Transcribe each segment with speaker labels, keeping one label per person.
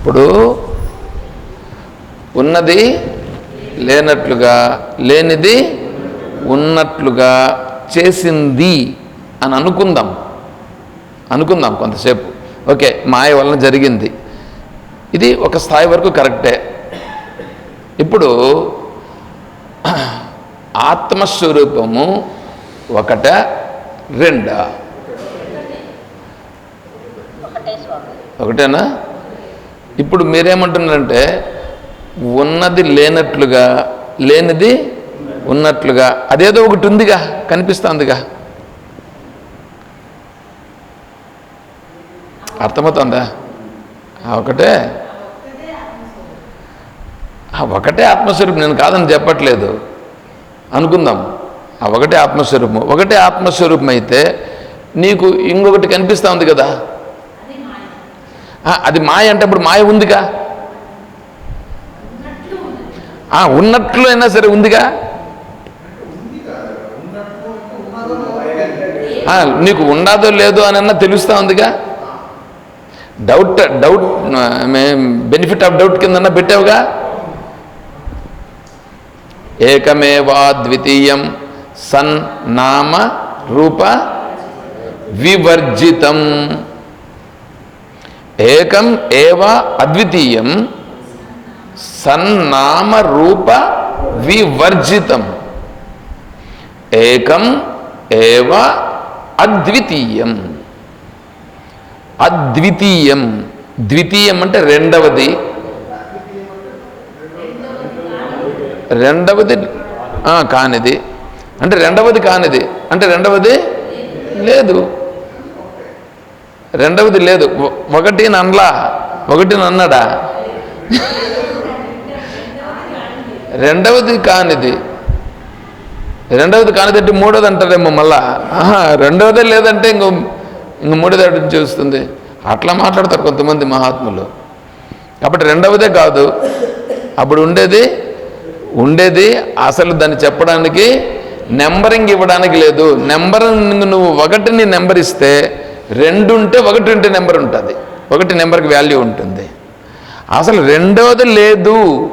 Speaker 1: ఇప్పుడు ఉన్నది లేనట్లుగా లేనిది ఉన్నట్లుగా చేసింది అని అనుకుందాం. అనుకుందాం కొంతసేపు. ఓకే మాయ వలన జరిగింది. ఇది ఒక స్థాయి వరకు కరెక్టే. ఇప్పుడు ఆత్మస్వరూపము ఒకట రెండా? ఒకటేనా? ఇప్పుడు మీరేమంటున్నారంటే ఉన్నది లేనట్లుగా లేనిది ఉన్నట్లుగా అదేదో ఒకటి ఉందిగా కనిపిస్తుందిగా. అర్థమవుతుందా? ఒకటే. ఒకటే ఆత్మస్వరూపం నేను కాదని చెప్పట్లేదు. అనుకుందాం. ఆ ఒకటే ఆత్మస్వరూపం. ఒకటే ఆత్మస్వరూపం అయితే నీకు ఇంకొకటి కనిపిస్తూ ఉంది కదా. అది మాయ అంటే ఇప్పుడు మాయ ఉందిగా? ఆ, ఉన్నట్లు అయినా సరే ఉందిగా? నీకు ఉండదో లేదో అని తెలుస్తూ ఉందిగా? Doubt doubt benefit of doubt కిందన్నా పెట్టావుగా? ఏకమేవా ద్వితీయం సన్ నామ రూప వివర్జితం. ఏకం ఏవ అద్వితీయం సన్నామ రూప వివర్జితం. ఏకం ఏవ అద్వితీయం. అద్వితీయం. ద్వితీయం అంటే రెండవది. రెండవది కానిది. అంటే రెండవది కానిది. అంటే రెండవది లేదు. రెండవది లేదు. ఒకటి నన్లా ఒకటి నన్నడా? రెండవది కానిది. రెండవది కానిదంటే మూడోది అంటారేమో మళ్ళా. ఆహా, రెండవదే లేదంటే ఇంకో ఇంక మూడోది అటు చూస్తుంది అట్లా మాట్లాడతారు కొంతమంది మహాత్ములు. కాబట్టి రెండవదే కాదు. అప్పుడు ఉండేది ఉండేది అసలు దాన్ని చెప్పడానికి నెంబరింగ్ ఇవ్వడానికి లేదు. నెంబరింగ్ నువ్వు ఒకటిని నెంబర్ ఇస్తే రెండు ఉంటే ఒకటి ఉంటే నెంబర్ ఉంటుంది. ఒకటి నెంబర్కి వాల్యూ ఉంటుంది. అసలు రెండవది లేదు.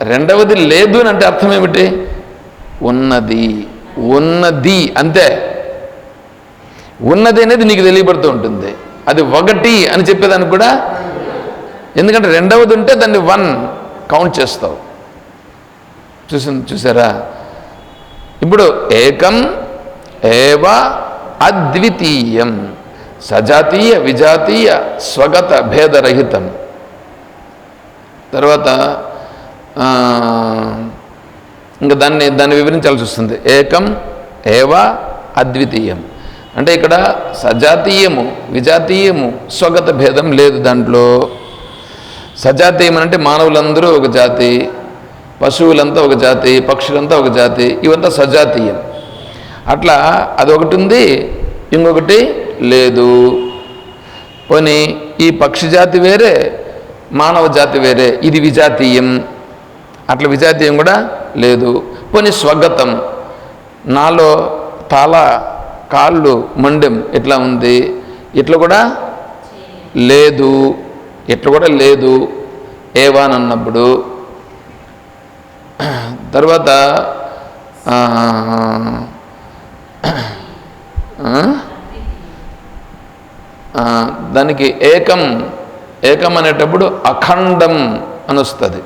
Speaker 1: రెండవది లేదు అని అంటే అర్థం ఏమిటి? ఉన్నది. ఉన్నది అంతే. ఉన్నది అనేది నీకు తెలియబడుతూ ఉంటుంది. అది ఒకటి అని చెప్పేదానికి కూడా ఎందుకంటే రెండవది ఉంటే దాన్ని వన్ కౌంట్ చేస్తావు. చూసి చూసారా? ఇప్పుడు ఏకం ఏవ అద్వితీయం సజాతీయ విజాతీయ స్వగత భేదరహితం. తర్వాత ఇంకా దాన్ని దాన్ని వివరించాల్సి వస్తుంది. ఏకం ఏవ అద్వితీయం. అంటే ఇక్కడ సజాతీయము విజాతీయము స్వగత భేదం లేదు దాంట్లో. సజాతీయం అంటే మానవులందరూ ఒక జాతి పశువులంతా ఒక జాతి పక్షులంతా ఒక జాతి ఇవంతా సజాతీయం. అట్లా అదొకటి ఉంది ఇంకొకటి లేదు. పోనీ ఈ పక్షి జాతి వేరే మానవ జాతి వేరే ఇది విజాతీయం. అట్లా విజాతీయం కూడా లేదు. పోనీ స్వగతం నాలో తల కాళ్ళు మండెం ఇట్లా ఉంది? ఇట్లా కూడా లేదు. ఇట్లా కూడా లేదు. ఏవానన్నప్పుడు తర్వాత దానికి ఏకం ఏకం అనేటప్పుడు అఖండం అని వస్తుంది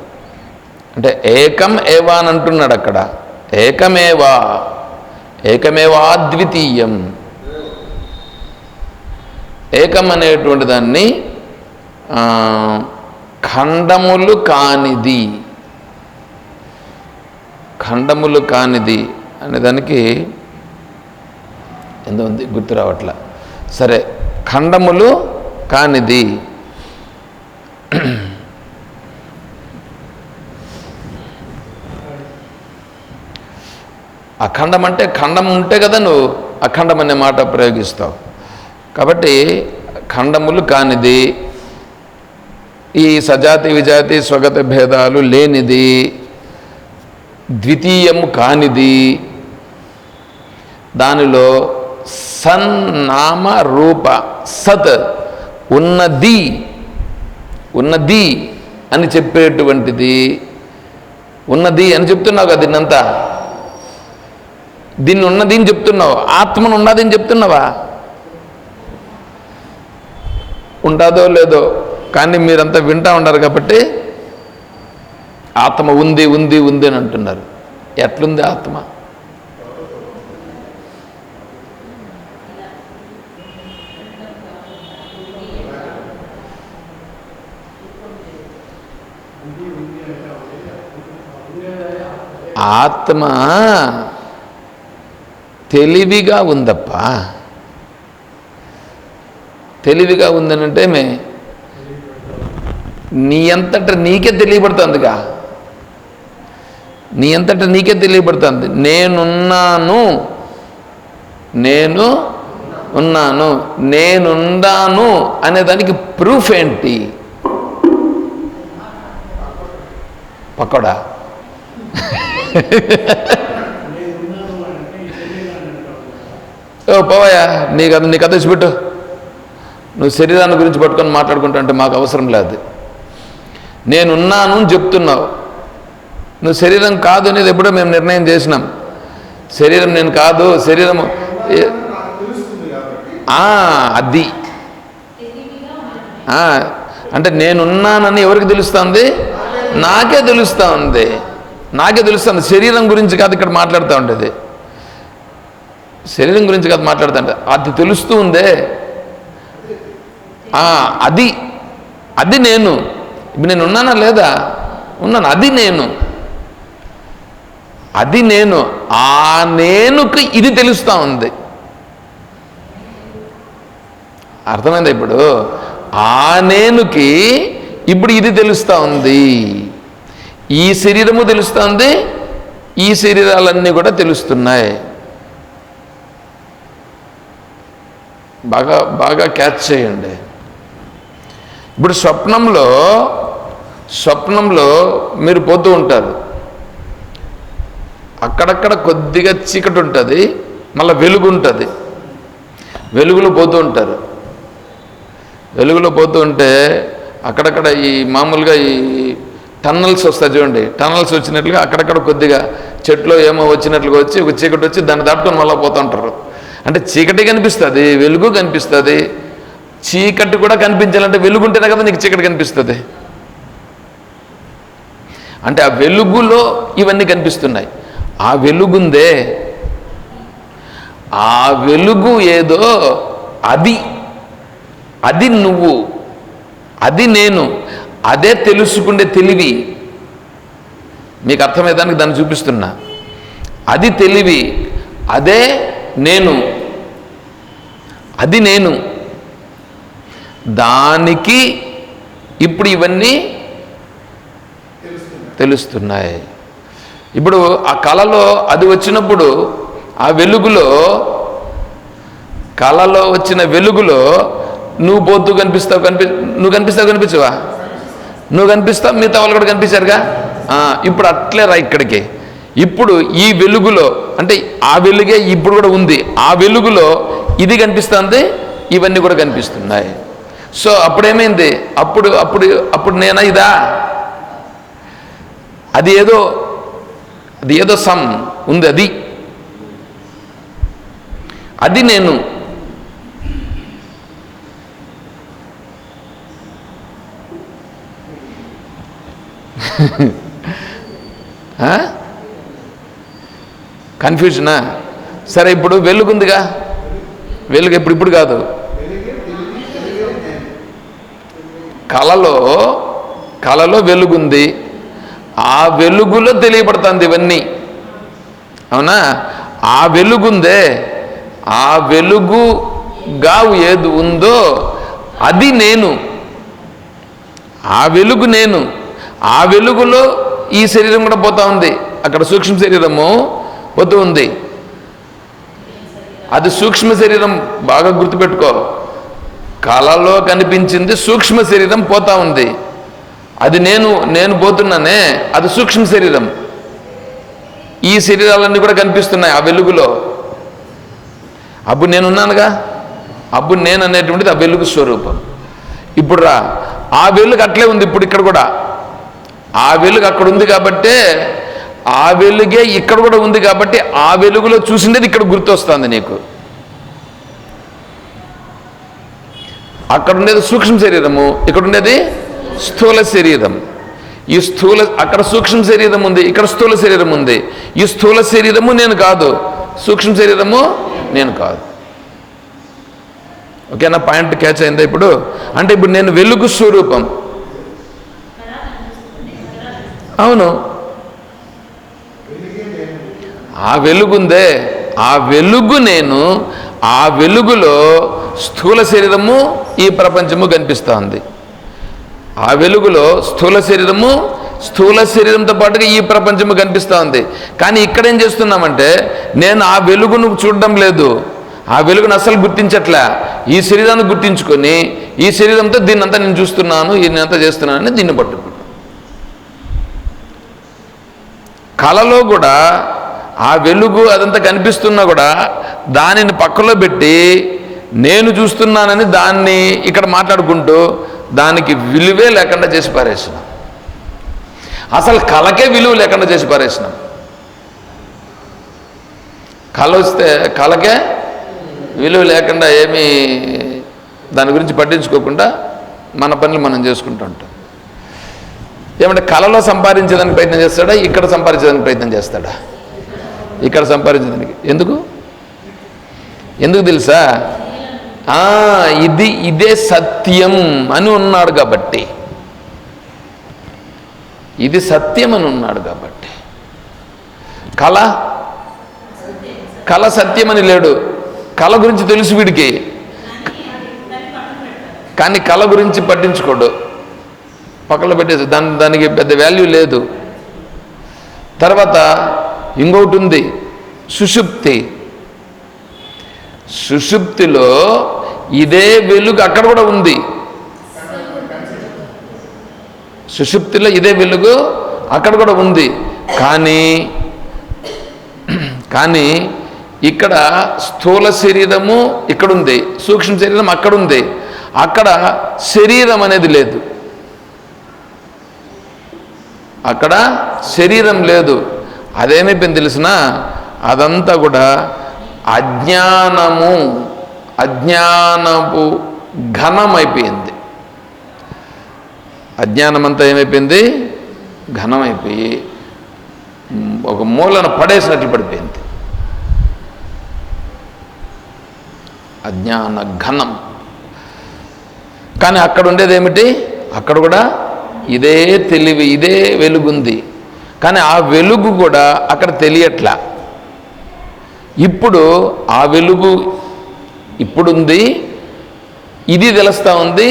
Speaker 1: అంటే ఏకం ఏవా అని అంటున్నాడు అక్కడ. ఏకమేవా? ఏకమేవా అద్వితీయం ఏకం అనేటువంటి దాన్ని ఖండములు కానిది. ఖండములు కానిది అనే దానికి ఎంతమంది గుర్తు రావట్ల. సరే ఖండములు కానిది. అఖండం అంటే ఖండం ఉంటే కదా నువ్వు అఖండం అనే మాట ప్రయోగిస్తావు. కాబట్టి ఖండములు కానిది ఈ సజాతి విజాతి స్వగత భేదాలు లేనిది ద్వితీయము కానిది దానిలో సన్ నామ రూప సత్ ఉన్నది ఉన్నది అని చెప్పేటువంటిది. ఉన్నది అని చెప్తున్నావు కదా దీన్నంతా. దీన్ని ఉన్నది అని చెప్తున్నావు ఆత్మను ఉన్నది అని చెప్తున్నావా? ఉంటుందో లేదో కానీ మీరంతా వింటా ఉన్నారు కాబట్టి ఆత్మ ఉంది ఉంది ఉంది అని అంటున్నారు. ఎట్లుంది ఆత్మ? ఆత్మ తెలివిగా ఉందప్పా. తెలివిగా ఉందనంటే మే నీ అంతట నీకే తెలియబడుతుందిగా. నీ అంతట నీకే తెలియబడుతుంది. నేనున్నాను నేను ఉన్నాను నేనున్నాను అనేదానికి ప్రూఫ్ ఏంటి? పకోడా? ఓ పోవయ్యా నీకు అది నీకు అదే పెట్టు నువ్వు శరీరాన్ని గురించి పట్టుకొని మాట్లాడుకుంటా అంటే మాకు అవసరం లేదు. నేనున్నాను అని చెప్తున్నావు. నువ్వు శరీరం కాదు అనేది ఎప్పుడో మేము నిర్ణయం చేసినాం. శరీరం నేను కాదు శరీరం అది. అంటే నేనున్నానని ఎవరికి తెలుస్తుంది? నాకే తెలుస్తూ ఉంది నాకే తెలుస్తుంది శరీరం గురించి కాదు ఇక్కడ మాట్లాడుతూ ఉండేది. శరీరం గురించి కాదు మాట్లాడుతూ ఉండేది అది తెలుస్తూ ఉందే. ఆ, అది అది నేను. ఇప్పుడు నేను ఉన్నానా లేదా? ఉన్నాను. అది నేను. అది నేను. ఆ నేనుకి ఇది తెలుస్తూ ఉంది. అర్థమైందా ఇప్పుడు? ఆ నేనుకి ఇప్పుడు ఇది తెలుస్తూ ఉంది. ఈ శరీరము తెలుస్తుంది ఈ శరీరాలన్నీ కూడా తెలుస్తున్నాయి. బాగా బాగా క్యాచ్ చేయండి. ఇప్పుడు స్వప్నంలో స్వప్నంలో మీరు పోతూ ఉంటారు. అక్కడక్కడ కొద్దిగా చీకటి ఉంటుంది మళ్ళీ వెలుగు ఉంటుంది. వెలుగులో పోతూ ఉంటారు. వెలుగులో పోతూ ఉంటే అక్కడక్కడ ఈ మామూలుగా ఈ టన్నల్స్ వస్తాయి చూడండి. టన్నల్స్ వచ్చినట్లుగా అక్కడక్కడ కొద్దిగా చెట్లో ఏమో వచ్చినట్లుగా వచ్చి ఒక చీకటి వచ్చి దాన్ని దాటుకొని మళ్ళీ పోతుంటారు అంటే చీకటి కనిపిస్తుంది వెలుగు కనిపిస్తుంది. చీకటి కూడా కనిపించాలంటే వెలుగుంటేనే కదా నీకు చీకటి కనిపిస్తుంది. అంటే ఆ వెలుగులో ఇవన్నీ కనిపిస్తున్నాయి. ఆ వెలుగుందే. ఆ వెలుగు ఏదో అది. అది నువ్వు. అది నేను. అదే తెలుసుకుండే తెలివి. మీకు అర్థమయ్యేదానికి దాన్ని చూపిస్తున్నా. అది తెలివి అదే నేను. అది నేను. దానికి ఇప్పుడు ఇవన్నీ తెలుస్తున్నాయి. ఇప్పుడు ఆ కళలో అది వచ్చినప్పుడు ఆ వెలుగులో కళలో వచ్చిన వెలుగులో నువ్వు పోతూ కనిపిస్తావు కనిపి నువ్వు కనిపిస్తావు కనిపించవా? నువ్వు కనిపిస్తావు మిగతా వాళ్ళు కూడా కనిపించారుగా? ఇప్పుడు అట్లే రా ఇక్కడికి. ఇప్పుడు ఈ వెలుగులో అంటే ఆ వెలుగే ఇప్పుడు కూడా ఉంది. ఆ వెలుగులో ఇది కనిపిస్తుంది ఇవన్నీ కూడా కనిపిస్తున్నాయి. సో అప్పుడేమైంది? అప్పుడు అప్పుడు అప్పుడు నేనా ఇదా? అది ఏదో అది ఏదో సమ్ ఉంది అది. అది నేను కన్ఫ్యూజనా సరే ఇప్పుడు వెలుగుందిగా. వెలుగు ఇప్పుడు ఇప్పుడు కాదు. కళలో కళలో వెలుగుంది. ఆ వెలుగులో తెలియబడుతుంది ఇవన్నీ. అవునా? ఆ వెలుగుందే. ఆ వెలుగుగా ఏది ఉందో అది నేను. ఆ వెలుగు నేను. ఆ వెలుగులో ఈ శరీరం కూడా పోతా ఉంది. అక్కడ సూక్ష్మ శరీరము పోతూ ఉంది. అది సూక్ష్మ శరీరం బాగా గుర్తుపెట్టుకో. కళలో కనిపించింది సూక్ష్మ శరీరం పోతా ఉంది. అది నేను నేను పోతున్నానే అది సూక్ష్మ శరీరం. ఈ శరీరాలన్నీ కూడా కనిపిస్తున్నాయి ఆ వెలుగులో. అప్పుడు నేనున్నానుగా? అప్పుడు నేను అనేటువంటిది ఆ వెలుగు స్వరూపం. ఇప్పుడు రా. ఆ వెలుగు అట్లే ఉంది ఇప్పుడు ఇక్కడ కూడా. ఆ వెలుగు అక్కడ ఉంది కాబట్టే ఆ వెలుగే ఇక్కడ కూడా ఉంది కాబట్టి ఆ వెలుగులో చూసిండేది ఇక్కడ గుర్తొస్తుంది నీకు. అక్కడ ఉండేది సూక్ష్మ శరీరము ఇక్కడ ఉండేది స్థూల శరీరం. ఈ స్థూల అక్కడ సూక్ష్మ శరీరం ఉంది ఇక్కడ స్థూల శరీరం ఉంది. ఈ స్థూల శరీరము నేను కాదు సూక్ష్మ శరీరము నేను కాదు. ఓకేనా? పాయింట్ క్యాచ్ అయిందా ఇప్పుడు? అంటే ఇప్పుడు నేను వెలుగు స్వరూపం. అవును. ఆ వెలుగుందే ఆ వెలుగు నేను ఆ వెలుగులో స్థూల శరీరము ఈ ప్రపంచము కనిపిస్తూ ఉంది ఆ వెలుగులో స్థూల శరీరము స్థూల శరీరంతో పాటుగా ఈ ప్రపంచము కనిపిస్తూ ఉంది కానీ ఇక్కడ ఏం చేస్తున్నామంటే నేను ఆ వెలుగును చూడడం లేదు. ఆ వెలుగును అసలు గుర్తించట్లే. ఈ శరీరాన్ని గుర్తించుకొని ఈ శరీరంతో దీన్ని అంతా నేను చూస్తున్నాను ఈయన చేస్తున్నానని దీన్ని పట్టుకుంటాను కళలో కూడా ఆ వెలుగు అదంతా కనిపిస్తున్నా కూడా దానిని పక్కలో పెట్టి నేను చూస్తున్నానని దాన్ని ఇక్కడ మాట్లాడుకుంటూ దానికి విలువే లేకుండా చేసి పారేసినాం. అసలు కళకే విలువ లేకుండా చేసి పారేసినాం. కళ వస్తే కళకే విలువ లేకుండా ఏమీ దాని గురించి పట్టించుకోకుండా మన పనులు మనం చేసుకుంటూ ఉంటాం. ఏమంటే కళలో సంపాదించేదానికి ప్రయత్నం చేస్తాడా? ఇక్కడ సంపాదించేదానికి ప్రయత్నం చేస్తాడా? ఇక్కడ సంపాదించేదానికి ఎందుకు? ఎందుకు తెలుసా? ఆ, ఇది ఇదే సత్యం అని ఉన్నాడు కాబట్టి. ఇది సత్యం అని ఉన్నాడు కాబట్టి. కళ కళ సత్యమని లేడు. కళ గురించి తెలుసు వీడికి. కానీ కళ గురించి పట్టించుకోడు. పక్కన పెట్టేసి దాని దానికి పెద్ద వాల్యూ లేదు. తర్వాత ఇంకొకటి ఉంది సుషుప్తి. సుషుప్తిలో ఇదే వెలుగు అక్కడ కూడా ఉంది. సుషుప్తిలో ఇదే వెలుగు అక్కడ కూడా ఉంది. కానీ కానీ ఇక్కడ స్థూల శరీరము ఇక్కడ ఉంది సూక్ష్మ శరీరం అక్కడ ఉంది అక్కడ శరీరం అనేది లేదు. అక్కడ శరీరం లేదు. అదేమైపోయింది తెలిసిన? అదంతా కూడా అజ్ఞానము అజ్ఞానపు ఘనమైపోయింది. అజ్ఞానం అంతా ఏమైపోయింది? ఘనమైపోయి ఒక మూలన పడేసినట్లు పడిపోయింది. అజ్ఞాన ఘనం. కానీ అక్కడ ఉండేది ఏమిటి అక్కడ కూడా ఇదే తెలివి ఇదే వెలుగుంది. కానీ ఆ వెలుగు కూడా అక్కడ తెలియట్లా. ఇప్పుడు ఆ వెలుగు ఇప్పుడుంది ఇది తెలుస్తూ ఉంది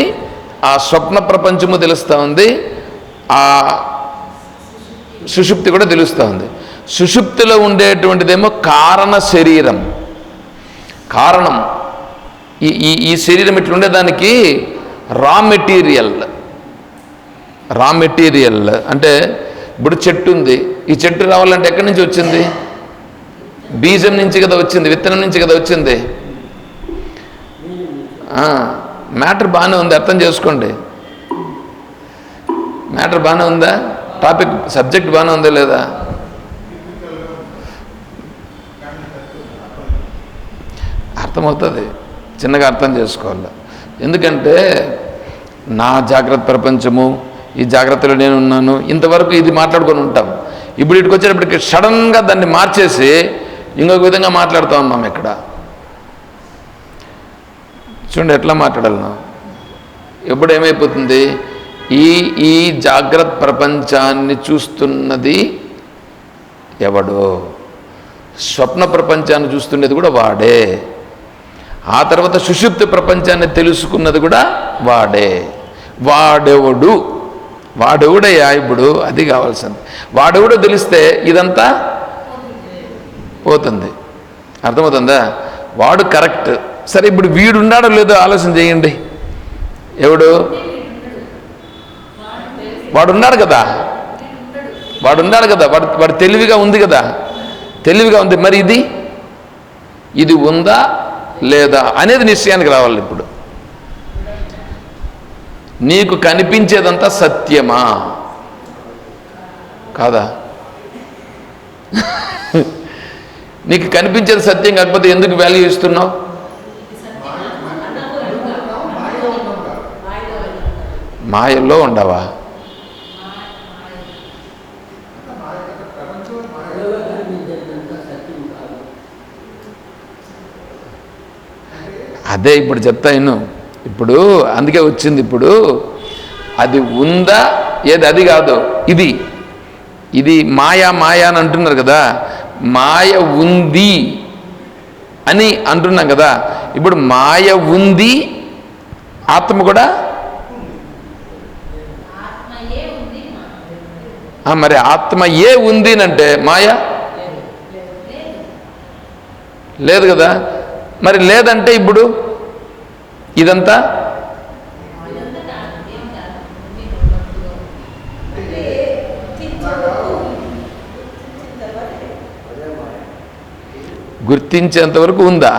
Speaker 1: ఆ స్వప్న ప్రపంచము తెలుస్తూ ఉంది ఆ సుషుప్తి కూడా తెలుస్తూ ఉంది. సుషుప్తిలో ఉండేటువంటిదేమో కారణ శరీరం. కారణం ఈ ఈ ఈ శరీరం ఇట్లా ఉండేదానికి రా మెటీరియల్. రా మెటీరియల్ అంటే ఇప్పుడు చెట్టు ఉంది. ఈ చెట్టు రావాలంటే ఎక్కడి నుంచి వచ్చింది? బీజం నుంచి కదా వచ్చింది విత్తనం నుంచి కదా వచ్చింది? మ్యాటర్ బాగానే ఉంది అర్థం చేసుకోండి. మ్యాటర్ బాగానే ఉందా? టాపిక్ సబ్జెక్ట్ బాగానే ఉందా లేదా? అర్థమవుతుంది. చిన్నగా అర్థం చేసుకోవాలి. ఎందుకంటే నా జాగ్రత్త ప్రపంచము ఈ జాగ్రత్తలో నేను ఉన్నాను. ఇంతవరకు ఇది మాట్లాడుకొని ఉంటాం. ఇప్పుడు ఇటుకు వచ్చేటప్పటికి సడన్గా దాన్ని మార్చేసి ఇంకొక విధంగా మాట్లాడుతూ ఉన్నాం ఇక్కడ. చూడండి ఎట్లా మాట్లాడాలను ఎప్పుడు ఏమైపోతుంది? ఈ ఈ జాగ్రత్త ప్రపంచాన్ని చూస్తున్నది ఎవడో? స్వప్న ప్రపంచాన్ని చూస్తున్నది కూడా వాడే. ఆ తర్వాత సుషుప్తి ప్రపంచాన్ని తెలుసుకున్నది కూడా వాడే. వాడెవడు? వాడెవడయ్యా ఇప్పుడు? అది కావాల్సింది. వాడెవడో తెలిస్తే ఇదంతా పోతుంది. అర్థమవుతుందా? వాడు కరెక్ట్. సరే ఇప్పుడు వీడు ఉన్నాడో లేదో ఆలోచన చేయండి. ఎవడు? వాడున్నాడు కదా. వాడున్నాడు కదా. వాడు వాడు తెలివిగా ఉంది కదా. తెలివిగా ఉంది. మరి ఇది? ఇది ఉందా లేదా అనేది నిశ్చయానికి రావాలి ఇప్పుడు. నీకు కనిపించేదంతా సత్యమా? కాదా? నీకు కనిపించేది సత్యం కాకపోతే ఎందుకు వాల్యూ ఇస్తున్నావు? మాయల్లో ఉండవా? అదే ఇప్పుడు చెప్తా ఇನ್ನು ఇప్పుడు అందుకే వచ్చింది ఇప్పుడు. అది ఉందా? ఏది? అది కాదు. ఇది. ఇది మాయా మాయా అని అంటున్నారు కదా. మాయ ఉంది అని అంటున్నాం కదా. ఇప్పుడు మాయ ఉంది ఆత్మ కూడా? మరి ఆత్మ ఏ ఉంది అంటే మాయ? లేదు కదా. మరి లేదంటే ఇప్పుడు? ఇదంతా? గుర్తించేంత వరకు ఉందా?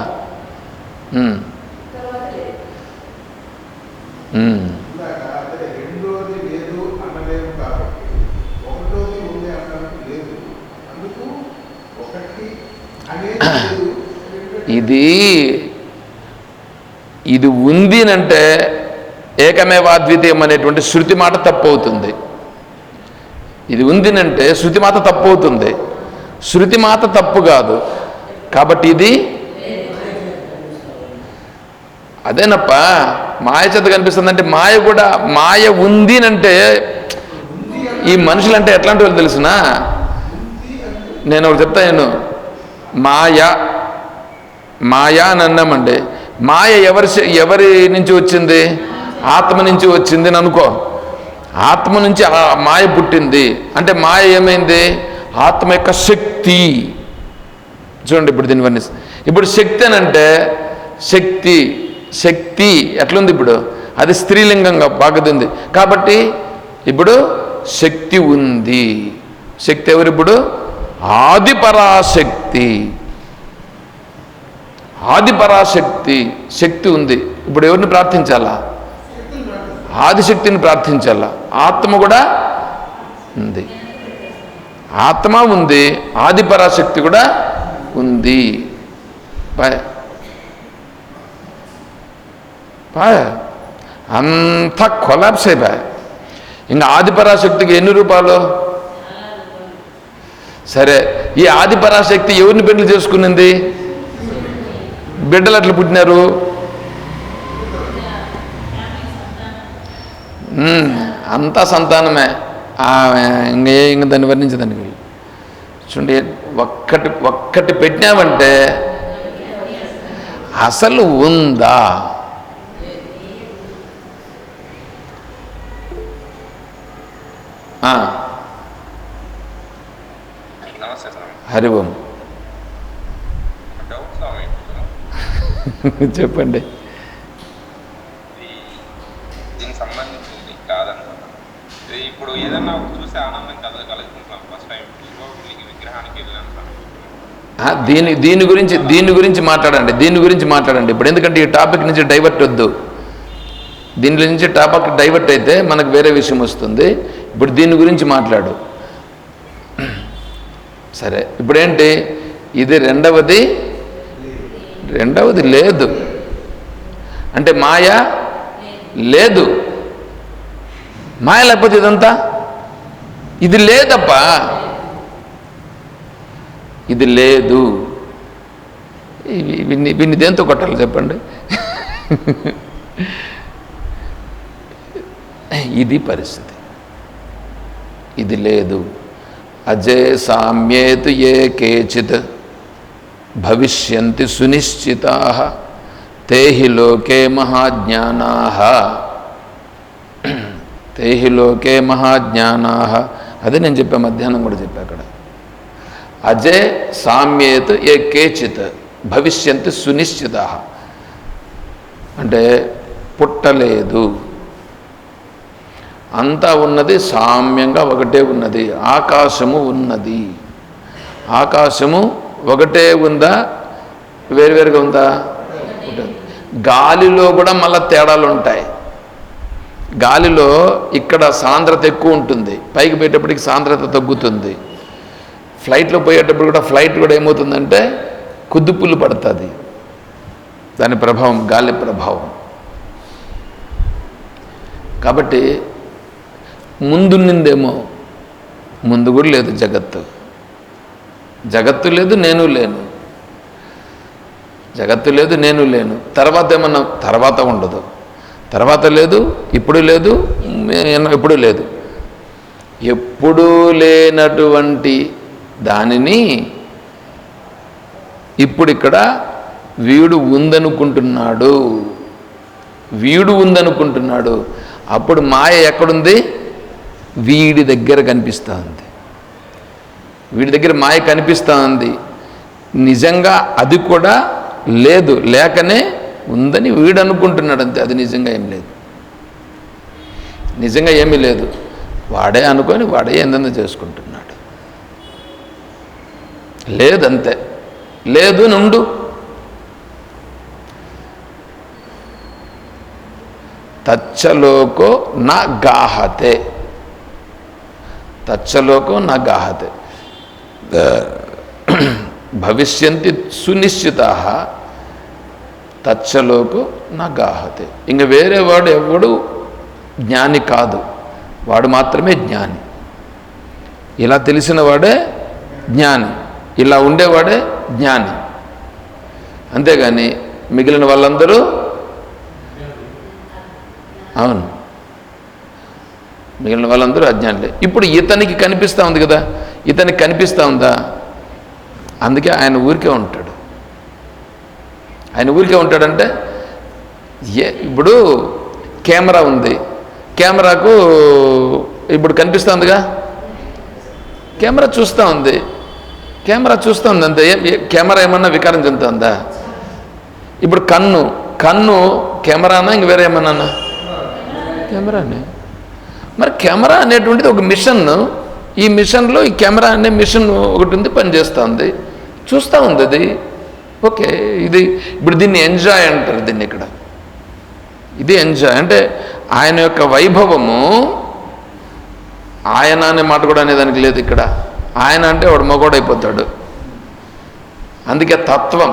Speaker 1: ఇది ఇది ఉంది అంటే ఏకమేవాద్వితీయం అనేటువంటి శృతి మాట తప్పు అవుతుంది ఇది ఉందినంటే శృతి మాత తప్పు అవుతుంది శృతి మాత తప్పు కాదు. కాబట్టి ఇది అదేనప్ప మాయ చేత కనిపిస్తుంది అంటే మాయ కూడా మాయ ఉంది అంటే ఈ మనుషులంటే ఎట్లాంటి వాళ్ళు తెలుసునా? నేను ఒకటి చెప్తా నేను. మాయ మాయ అని అన్నామండి. మాయ ఎవరి ఎవరి నుంచి వచ్చింది? ఆత్మ నుంచి వచ్చింది అని అనుకో. ఆత్మ నుంచి ఆ మాయ పుట్టింది. అంటే మాయ ఏమైంది? ఆత్మ యొక్క శక్తి. చూడండి ఇప్పుడు దీనివన్నీ ఇప్పుడు శక్తి అని అంటే శక్తి శక్తి ఎట్లుంది ఇప్పుడు? అది స్త్రీలింగంగా బాగుంది. కాబట్టి ఇప్పుడు శక్తి ఉంది. శక్తి ఎవరు ఇప్పుడు? ఆది పరాశక్తి ఆదిపరాశక్తి శక్తి ఉంది. ఇప్పుడు ఎవరిని ప్రార్థించాలా? ఆదిశక్తిని ప్రార్థించాలా? ఆత్మ కూడా ఉంది. ఆత్మ ఉంది ఆదిపరాశక్తి కూడా ఉంది. పాయ్ పాయ్ అంతా కొలాప్స్ అయిపోయా ఇంకా ఆదిపరాశక్తికి ఎన్ని రూపాయలు సరే ఈ ఆదిపరాశక్తి ఎవరిని పెళ్ళి చేసుకునింది? బిడ్డలు అట్లా పుట్టినారు? అంతా సంతానమే. ఇంక ఇంక దాన్ని వర్ణించదానికి వీళ్ళు. చూడండి ఒక్కటి ఒక్కటి పెట్టినామంటే అసలు ఉందా? హరి ఓం
Speaker 2: డౌట్ స్వామి
Speaker 1: చెప్పండి.
Speaker 2: ఇది దీనికి సంబంధించింది కాదనుకుంటా ఇది ఇప్పుడు ఏదన్నా ఒకటి చూసి ఆనందం కల కలుగుతుంటాం ఫస్ట్ టైం శివగుడికి విగ్రహానికి వెళ్ళాను స్వామి
Speaker 1: ఆ, దీని దీని గురించి దీని గురించి మాట్లాడండి. దీని గురించి మాట్లాడండి. ఇప్పుడు ఎందుకంటే ఈ టాపిక్ నుంచి డైవర్ట్ వద్దు. దీని నుంచి టాపిక్ డైవర్ట్ అయితే మనకు వేరే విషయం వస్తుంది. ఇప్పుడు దీని గురించి మాట్లాడు. సరే. ఇప్పుడేంటి ఇది రెండవది రెండవది లేదు. అంటే మాయ లేదు. మాయ లేకపోతే ఇదంతా? ఇది లేదప్పా. ఇది లేదు. ఇవి- వీన్ని వీన్ని దేంతో కొట్టాలి చెప్పండి? ఇది పరిస్థితి. ఇది లేదు. అజే సామ్యేతు ఏ కేచిత్. భవిష్యంతి సునిశ్చితా. తేహి లోకే మహాజ్ఞానా. తేహి లోకే మహాజ్ఞానా. అదే నేను చెప్పా మధ్యాహ్నం కూడా చెప్పా అక్కడ. అజే సామ్యేత్ ఏ కేచిత్ భవిష్యంతి సునిశ్చిత. అంటే పుట్టలేదు. అంతా ఉన్నది సామ్యంగా ఒకటే ఉన్నది. ఆకాశము ఉన్నది. ఆకాశము ఒకటే ఉందా? వేరువేరుగా ఉందా? ఉంటుంది. గాలిలో కూడా మళ్ళా తేడాలు ఉంటాయి. గాలిలో ఇక్కడ సాంద్రత ఎక్కువ ఉంటుంది. పైకి పోయేటప్పటికి సాంద్రత తగ్గుతుంది. ఫ్లైట్లో పోయేటప్పుడు కూడా ఫ్లైట్ కూడా ఏమవుతుందంటే కుద్దుపుల్లు పడుతుంది. దాని ప్రభావం గాలి ప్రభావం. కాబట్టి ముందున్నిందేమో ముందు కూడా లేదు జగత్తు. జగత్తు లేదు నేను లేను. జగత్తు లేదు నేను లేను. తర్వాత ఏమన్నా తర్వాత ఉండదు. తర్వాత లేదు ఇప్పుడు లేదు ఇప్పుడు ఎప్పుడు లేదు. ఎప్పుడూ లేనటువంటి దానిని ఇప్పుడు ఇక్కడ వీడు ఉందనుకుంటున్నాడు. వీడు ఉందనుకుంటున్నాడు. అప్పుడు మాయ ఎక్కడుంది? వీడి దగ్గర కనిపిస్తుంది వీడి దగ్గర మాయ కనిపిస్తుంది. నిజంగా అది కూడా లేదు. లేకనే ఉందని వీడు అనుకుంటున్నాడు అంతే. అది నిజంగా ఏం లేదు. నిజంగా ఏమీ లేదు. వాడే అనుకొని వాడే ఏందో చేసుకుంటున్నాడు. లేదంతే. లేదు నుండు. తచ్చలోకో నా గాహతే. తచ్చలోకో నా గాహతే. భవిష్యంతి సునిశ్చిత తచ్చలోకు నా గాహతే ఇంక వేరే వాడు ఎవడు జ్ఞాని కాదు. వాడు మాత్రమే జ్ఞాని. ఇలా తెలిసిన వాడే జ్ఞాని. ఇలా ఉండేవాడే జ్ఞాని. అంతేగాని మిగిలిన వాళ్ళందరూ అవును. మిగిలిన వాళ్ళందరూ అజ్ఞానులే. ఇప్పుడు ఇతనికి కనిపిస్తూ ఉంది కదా ఇతనికి కనిపిస్తూ ఉందా? అందుకే ఆయన ఊరికే ఉంటాడు. ఆయన ఊరికే ఉంటాడంటే ఏ ఇప్పుడు కెమెరా ఉంది. కెమెరాకు ఇప్పుడు కనిపిస్తుందిగా కెమెరా చూస్తూ ఉంది. కెమెరా చూస్తూ ఉంది అంతే. ఏ- కెమెరా ఏమన్నా వికారం చెందుతుందా? ఇప్పుడు కన్ను కన్ను కెమెరానా ఇంక వేరే ఏమన్నా కెమెరానే. మరి కెమెరా అనేటువంటిది ఒక మిషన్ ఈ మిషన్లో ఈ కెమెరా అనే మిషన్ ఒకటి ఉంది పనిచేస్తుంది. చూస్తూ ఉంది అది. ఓకే ఇది ఇప్పుడు దీన్ని ఎంజాయ్ అంటారు దీన్ని ఇక్కడ. ఇది ఎంజాయ్ అంటే ఆయన యొక్క వైభవము ఆయన అనే మాట కూడా అనేదానికి లేదు ఇక్కడ. ఆయన అంటే వాడు మగోడైపోతాడు అందుకే తత్వం.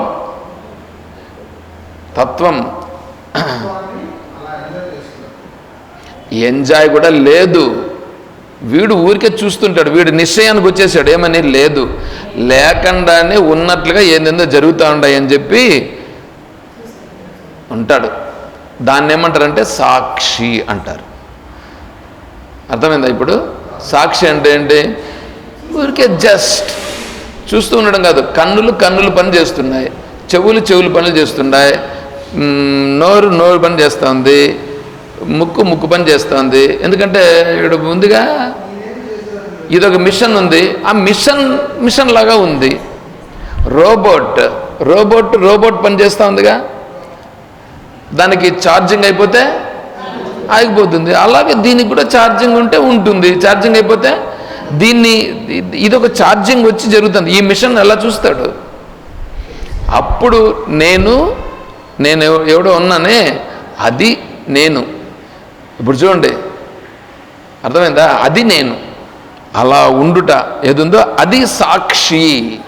Speaker 1: తత్వం.
Speaker 3: ఎంజాయ్
Speaker 1: కూడా లేదు. వీడు ఊరికే చూస్తుంటాడు వీడు నిశ్చయానికి వచ్చేసాడు ఏమని? లేదు. లేకుండానే ఉన్నట్లుగా ఏందేందో జరుగుతూ ఉన్నాయి అని చెప్పి ఉంటాడు. దాన్ని ఏమంటారంటే సాక్షి అంటారు. అర్థమైందా ఇప్పుడు? సాక్షి అంటే ఏంటి? ఊరికే జస్ట్ చూస్తూ ఉండడం కాదు కన్నులు కన్నులు పని చేస్తున్నాయి చెవులు చెవులు పనులు చేస్తున్నాయి నోరు నోరు పని చేస్తుంది ముక్కు ముక్కు పని చేస్తుంది. ఎందుకంటే ఇక్కడ ముందుగా ఇదొక మిషన్ ఉంది. ఆ మిషన్ మిషన్ లాగా ఉంది. రోబోట్ రోబోట్ రోబోట్ పని చేస్తూ ఉందిగా. దానికి ఛార్జింగ్ అయిపోతే ఆగిపోతుంది. అలాగే దీనికి కూడా ఛార్జింగ్ ఉంటే ఉంటుంది. ఛార్జింగ్ అయిపోతే దీన్ని ఇది- ఇదొక ఛార్జింగ్ వచ్చి జరుగుతుంది. ఈ మిషన్ ఎలా చూస్తాడు? అప్పుడు నేను నేను ఎవడో ఉన్నానే అది నేను. ఇప్పుడు చూడండి. అర్థమైందా? అది నేను. అలా ఉండుట ఏదుందో అది సాక్షి.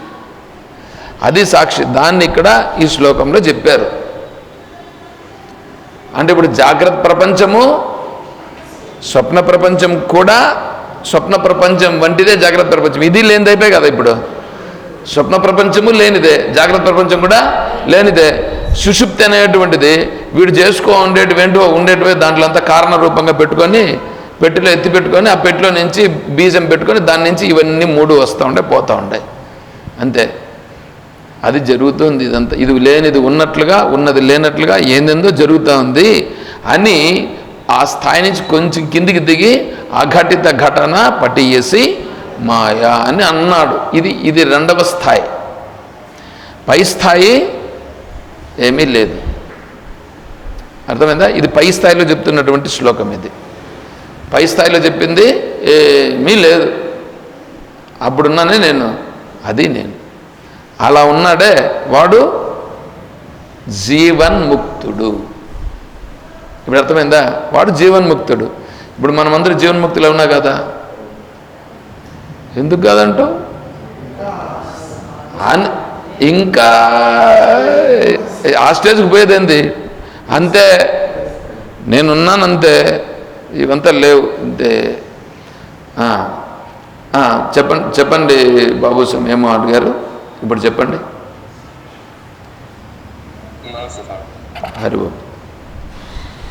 Speaker 1: అది సాక్షి. దాన్ని ఇక్కడ ఈ శ్లోకంలో చెప్పారు. అంటే ఇప్పుడు జాగ్రత్త ప్రపంచము స్వప్న ప్రపంచం కూడా స్వప్న ప్రపంచం వంటిదే జాగ్రత్త ప్రపంచం. ఇది లేనిది కదా ఇప్పుడు. స్వప్న ప్రపంచము లేనిదే జాగ్రత్త ప్రపంచం కూడా లేనిదే. సుషుప్తి అనేటువంటిది వీడు చేసుకో ఉండేటివి ఏంటో ఉండేటివే దాంట్లో అంతా కారణ రూపంగా పెట్టుకొని పెట్టెలో ఎత్తి పెట్టుకొని ఆ పెట్టెలో నుంచి బీజం పెట్టుకొని దాని నుంచి ఇవన్నీ మూడు వస్తూ ఉంటాయి పోతూ ఉంటాయి. అంతే. అది జరుగుతుంది ఇదంతా. ఇది లేనిది ఉన్నట్లుగా ఉన్నది లేనట్లుగా ఏందేందో జరుగుతూ ఉంది అని ఆ స్థాయి నుంచి కొంచెం కిందికి దిగి అఘటిత ఘటన పటియేసి మాయా అని అన్నాడు. ఇది ఇది రెండవ స్థాయి. పై స్థాయి ఏమీ లేదు. అర్థమైందా? ఇది పై స్థాయిలో చెప్తున్నటువంటి శ్లోకం ఇది. పై స్థాయిలో చెప్పింది ఏమీ లేదు. అప్పుడున్నానే నేను అది నేను. అలా ఉన్నాడే వాడు జీవన్ముక్తుడు. ఇప్పుడు అర్థమైందా? వాడు జీవన్ముక్తుడు. ఇప్పుడు మనమందరూ జీవన్ముక్తులు ఉన్నా కదా? ఎందుకు కాదంటావు? ఇంకా ఆ స్టేజ్కి పోయేదేంది? అంతే. నేనున్నాను అంతే ఇవంతా లేవు. అంతే. చెప్పండి చెప్పండి బాబు ఏమో అడిగారు ఇప్పుడు చెప్పండి.
Speaker 2: నమస్తే సార్
Speaker 1: హరి ఓం.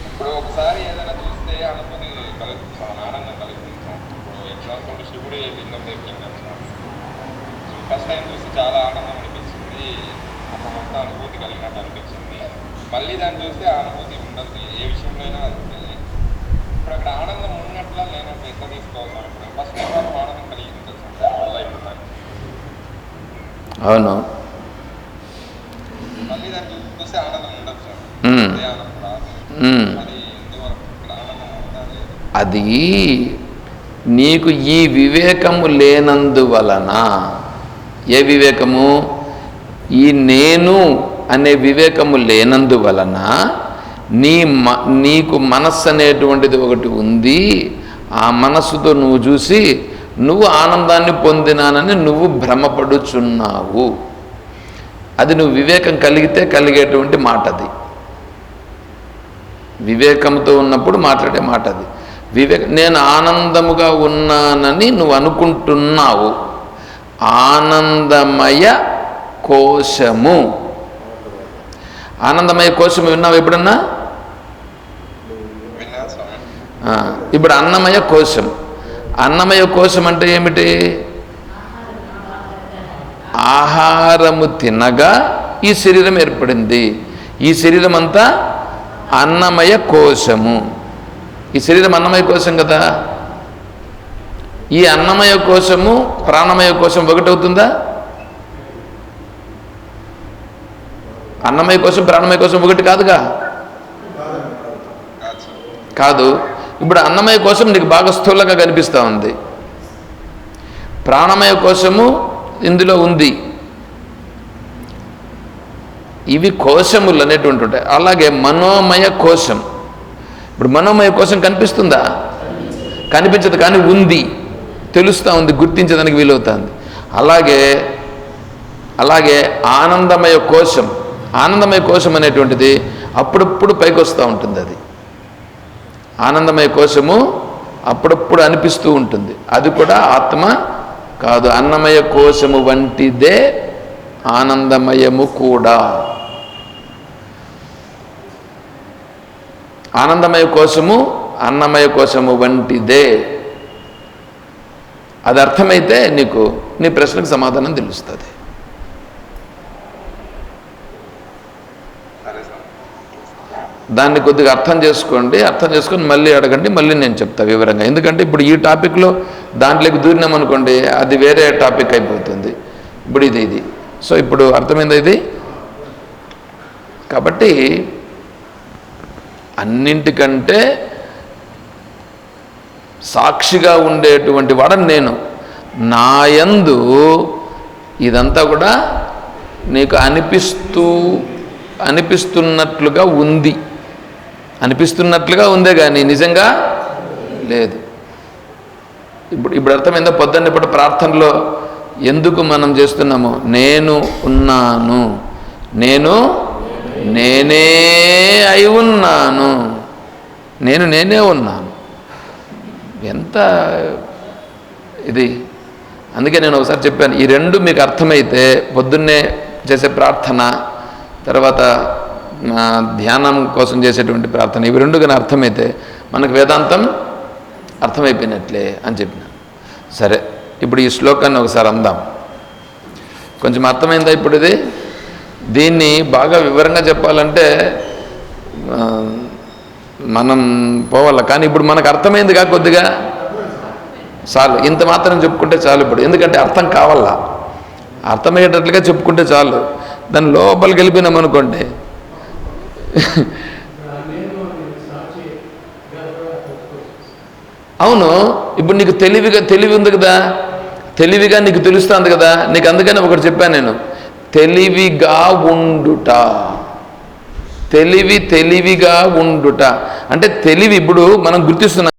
Speaker 2: ఇప్పుడు ఒకసారి ఏదైనా చూస్తే అనుభూతి కలుగుతుంది సార్ ఆనందం కలుగుతుంది సార్ ఇప్పుడు ఎగ్జాంపుల్ శివుడి లింగం దగ్గర ఫస్ట్ టైం చూసి చాలా ఆనందం అనిపించింది ఒక మొత్తం అనుభూతి కలిగినట్టు అనిపించింది మళ్ళీ దాన్ని చూస్తే ఆ అనుభూతి ఉండదు ఏ విషయంలో అయినా అది ఉంటుంది. ఇప్పుడు అక్కడ ఆనందం ఉన్నట్లా లేనట్టు ఎట్లా తీసుకోవాలి సార్ ఇప్పుడు ఫస్ట్ టైం వరకు ఆనందం కలిగి ఉంటుంది సార్ దానివల్ల ఇప్పుడు నాకు
Speaker 1: అవును
Speaker 2: మళ్ళీ దాన్ని చూస్తే ఆనందం ఉండదు సార్
Speaker 1: మ్మ్.
Speaker 2: అదే ఆనందం రాదు
Speaker 1: మ్మ్.
Speaker 2: అది ఎందువరకు ఇక్కడ ఆనందం ఉందా అవును.
Speaker 1: అది నీకు ఈ వివేకము లేనందువలన ఏ వివేకము? ఈ నేను అనే వివేకము లేనందువలన నీ మ నీకు మనస్సు అనేటువంటిది ఒకటి ఉంది. ఆ మనస్సుతో నువ్వు చూసి నువ్వు ఆనందాన్ని పొందినానని నువ్వు భ్రమపడుచున్నావు. అది నువ్వు వివేకం కలిగితే కలిగేటువంటి మాట అది వివేకంతో ఉన్నప్పుడు మాట్లాడే మాట అది వివేక నేను ఆనందముగా ఉన్నానని నువ్వు అనుకుంటున్నావు. ఆనందమయ కోశము. ఆనందమయ కోశము విన్నావు ఎప్పుడన్నా? ఇప్పుడు అన్నమయ కోశం. అన్నమయ కోశం అంటే ఏమిటి? ఆహారము తినగా ఈ శరీరం ఏర్పడింది. ఈ శరీరం అంతా అన్నమయ కోశము ఈ శరీరం అన్నమయ కోశం కదా? ఈ అన్నమయ కోశము ప్రాణమయ కోశం ఒకటవుతుందా? అన్నమయ కోశం ప్రాణమయ కోసం ఒకటి కాదుగా?
Speaker 2: కాదు
Speaker 1: కాదు. ఇప్పుడు అన్నమయ కోసం నీకు బాగా స్థూలంగా కనిపిస్తూ ఉంది. ప్రాణమయ కోశము ఇందులో ఉంది. ఇవి కోశములు అనేటువంటి ఉంటాయి. అలాగే మనోమయ కోశం. ఇప్పుడు మనోమయ కోశం కనిపిస్తుందా? కనిపించదు కానీ ఉంది. తెలుస్తూ ఉంది గుర్తించడానికి వీలవుతుంది. అలాగే అలాగే ఆనందమయ కోశం. ఆనందమయ కోశం అనేటువంటిది అప్పుడప్పుడు పైకి వస్తూ ఉంటుంది అది. ఆనందమయ కోశము అప్పుడప్పుడు అనిపిస్తూ ఉంటుంది. అది కూడా ఆత్మ కాదు. అన్నమయ కోశము వంటిదే ఆనందమయము కూడా. ఆనందమయ కోశము అన్నమయ కోశము వంటిదే. అది అర్థమైతే నీకు నీ ప్రశ్నకు సమాధానం తెలుస్తుంది.
Speaker 2: సరే
Speaker 1: దాన్ని కొద్దిగా అర్థం చేసుకోండి అర్థం చేసుకొని మళ్ళీ అడగండి మళ్ళీ నేను చెప్తా వివరంగా. ఎందుకంటే ఇప్పుడు ఈ టాపిక్లో దాంట్లోకి దూరినామనుకోండి అది వేరే టాపిక్ అయిపోతుంది. ఇప్పుడు ఇది ఇది. సో ఇప్పుడు అర్థమైంది ఇది? కాబట్టి అన్నింటికంటే సాక్షిగా ఉండేటువంటి వాడని నేను. నాయందు ఇదంతా కూడా నీకు అనిపిస్తూ అనిపిస్తున్నట్లుగా ఉంది. అనిపిస్తున్నట్లుగా ఉందే కానీ నిజంగా లేదు. ఇప్పుడు ఇప్పుడు అర్థమైందో? పొద్దున్న ఇప్పుడు ప్రార్థనలో ఎందుకు మనం చేస్తున్నాము? నేను ఉన్నాను. నేను నేనే అయి ఉన్నాను. నేను నేనే ఉన్నాను. ఎంత ఇది? అందుకే నేను ఒకసారి చెప్పాను ఈ రెండు మీకు అర్థమైతే పొద్దున్నే చేసే ప్రార్థన తర్వాత ధ్యానం కోసం చేసేటువంటి ప్రార్థన. ఇవి రెండు కానీ అర్థమైతే మనకు వేదాంతం అర్థమైపోయినట్లే అని చెప్పిన. సరే ఇప్పుడు ఈ శ్లోకాన్ని ఒకసారి అందాం. కొంచెం అర్థమైందా ఇప్పుడు ఇది? దీన్ని బాగా వివరంగా చెప్పాలంటే మనం పోవాల. కానీ ఇప్పుడు మనకు అర్థమైంది కా కొద్దిగా? చాలు. ఇంత మాత్రం చెప్పుకుంటే చాలు ఇప్పుడు. ఎందుకంటే అర్థం కావాలా. అర్థమయ్యేటట్లుగా చెప్పుకుంటే చాలు. దాని లోపలికి వెళ్ళిపోయినాం అనుకోండి అవును ఇప్పుడు నీకు తెలివిగా తెలివి ఉంది కదా? తెలివిగా నీకు తెలుస్తుంది కదా? నీకు అందుకని ఒకటి చెప్పాను నేను. తెలివిగా ఉండుట. తెలివి తెలివిగా ఉండుట. అంటే తెలివి ఇప్పుడు మనం గుర్తిస్తున్నాం